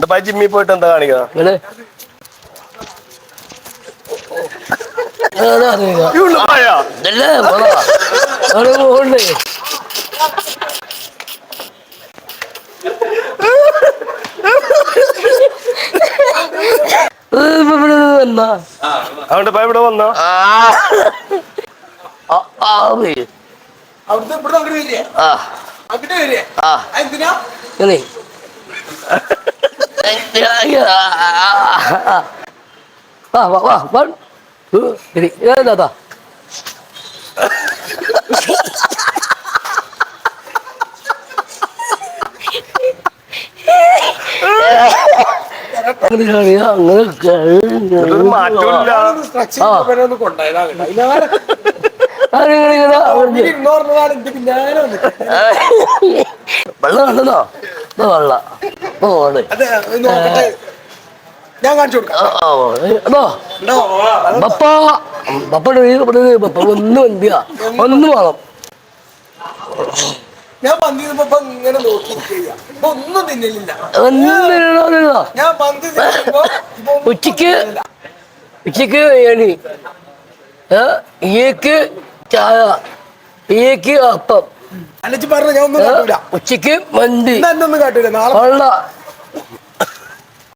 എന്താ ജിമ്മി പോയിട്ട് എന്താ പറ അവിടെ ഇവിടെ വന്നോ. അവിടുത്തെ ഇവിടെ അങ്ങോട്ട് വരില്ലേ? ആ. അങ്ങോട്ട് വരില്ലേ? ആ. എന്തിനാ വാ വാ വാ വൺ ടു ത്രീ ഏതാ വെള്ളം കണ്ടതോ വെള്ളം പോണേ അതെ നോക്കട്ടെ. ഞാൻ കാണിച്ചു കൊടുക്കാം. ബപ്പ ബപ്പ വീട് ഒന്നും എന്തിയാ ഒന്നും വേണം. ഞാൻ പന്തി ഇങ്ങനെ ഇപ്പൊ ഒന്നും തിന്നില്ല? ഞാൻ പന്തി ഉച്ചയ്ക്ക് ഉച്ചയ്ക്ക് ഏണി ഈക്ക് ചായ ഈക്ക് അപ്പം. അല്ലച്ചി പറഞ്ഞ ഞാൻ ഒന്നും കാട്ടൂല. ഉച്ചയ്ക്ക് മന്തി. കാട്ടൂല നാളെ